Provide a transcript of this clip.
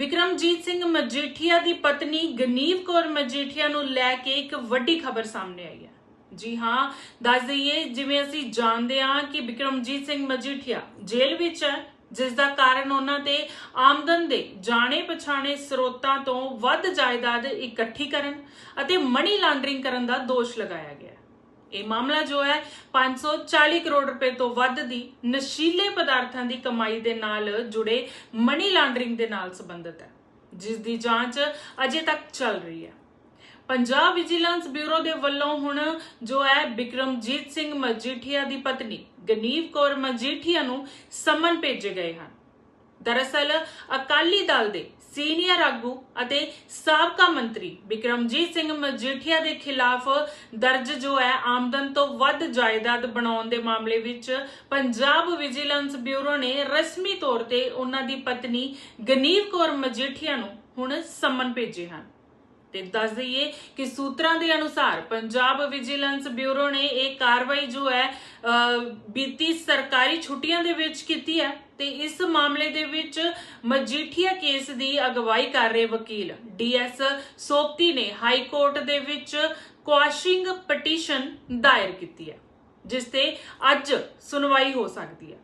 ਵਿਕਰਮਜੀਤ ਸਿੰਘ ਮਜੀਠੀਆ ਦੀ ਪਤਨੀ ਗਨੀਵ ਕੌਰ ਮਜੀਠੀਆ ਨੂੰ ਲੈ ਕੇ ਇੱਕ ਵੱਡੀ ਖਬਰ ਸਾਹਮਣੇ ਆਈ ਹੈ। ਜੀ ਹਾਂ, ਦੱਸ ਦਈਏ, ਜਿਵੇਂ ਅਸੀਂ ਜਾਣਦੇ ਹਾਂ ਕਿ ਵਿਕਰਮਜੀਤ ਸਿੰਘ ਮਜੀਠੀਆ ਜੇਲ੍ਹ ਵਿੱਚ ਹੈ, ਜਿਸ ਦਾ ਕਾਰਨ ਉਹਨਾਂ ਤੇ ਆਮਦਨ ਦੇ ਜਾਣੇ ਪਛਾਣੇ ਸਰੋਤਾਂ ਤੋਂ ਵੱਧ ਜਾਇਦਾਦ ਇਕੱਠੀ ਕਰਨ ਅਤੇ ਮਨੀ ਲਾਂਡਰਿੰਗ ਕਰਨ ਦਾ ਦੋਸ਼ ਲਗਾਇਆ ਗਿਆ। ਇਹ ਮਾਮਲਾ ਜੋ ਹੈ 540 ਕਰੋੜ ਰੁਪਏ ਤੋਂ ਵੱਧ ਦੀ ਨਸ਼ੀਲੇ ਪਦਾਰਥਾਂ ਦੀ ਕਮਾਈ ਦੇ ਨਾਲ ਜੁੜੇ ਮਨੀ ਲਾਂਡਰਿੰਗ ਦੇ ਨਾਲ ਸੰਬੰਧਿਤ ਹੈ, ਜਿਸ ਦੀ ਜਾਂਚ ਅਜੇ ਤੱਕ ਚੱਲ ਰਹੀ ਹੈ। ਪੰਜਾਬ ਵਿਜੀਲੈਂਸ ਬਿਊਰੋ ਦੇ ਵੱਲੋਂ ਹੁਣ ਜੋ ਹੈ, ਬਿਕਰਮਜੀਤ ਸਿੰਘ ਮਜੀਠੀਆ ਦੀ ਪਤਨੀ ਗਨੀਵ ਕੌਰ ਮਜੀਠੀਆ ਨੂੰ ਸਮਨ ਭੇਜੇ ਗਏ ਹਨ। ਦਰਅਸਲ ਅਕਾਲੀ ਦਲ ਦੇ ਸੀਨੀਅਰ ਆਗੂ ਅਤੇ ਸਾਬਕਾ ਮੰਤਰੀ ਬਿਕਰਮਜੀਤ ਸਿੰਘ ਮਜੀਠੀਆ ਦੇ ਖਿਲਾਫ ਦਰਜ ਜੋ ਹੈ, ਆਮਦਨ ਤੋਂ ਵੱਧ ਜਾਇਦਾਦ ਬਣਾਉਣ ਦੇ ਮਾਮਲੇ ਵਿੱਚ ਪੰਜਾਬ ਵਿਜੀਲੈਂਸ ਬਿਊਰੋ ਨੇ ਰਸਮੀ ਤੌਰ ਤੇ ਉਹਨਾਂ ਦੀ ਪਤਨੀ ਗਨੀਵ ਕੌਰ ਮਜੀਠੀਆ ਨੂੰ ਹੁਣ ਸਮਨ ਭੇਜੇ ਹਨ। ਤੇ ਦੱਸ ਦਈਏ ਕਿ ਸੂਤਰਾਂ ਦੇ ਅਨੁਸਾਰ ਪੰਜਾਬ ਵਿਜੀਲੈਂਸ ਬਿਊਰੋ ਨੇ ਇਹ ਕਾਰਵਾਈ ਜੋ ਹੈ ਬੀਤੀ ਸਰਕਾਰੀ ਛੁੱਟੀਆਂ ਦੇ ਵਿੱਚ ਕੀਤੀ ਹੈ ਤੇ ਇਸ ਮਾਮਲੇ ਦੇ ਵਿੱਚ ਮਜੀਠੀਆ ਕੇਸ ਦੀ ਅਗਵਾਈ ਕਰ ਰਹੇ ਵਕੀਲ ਡੀਐਸ ਸੋਪਤੀ ਨੇ ਹਾਈ ਕੋਰਟ ਦੇ ਵਿੱਚ ਕੁਆਸ਼ਿੰਗ ਪਟੀਸ਼ਨ ਦਾਇਰ ਕੀਤੀ ਹੈ, ਜਿਸ ਤੇ ਅੱਜ ਸੁਣਵਾਈ ਹੋ ਸਕਦੀ ਹੈ।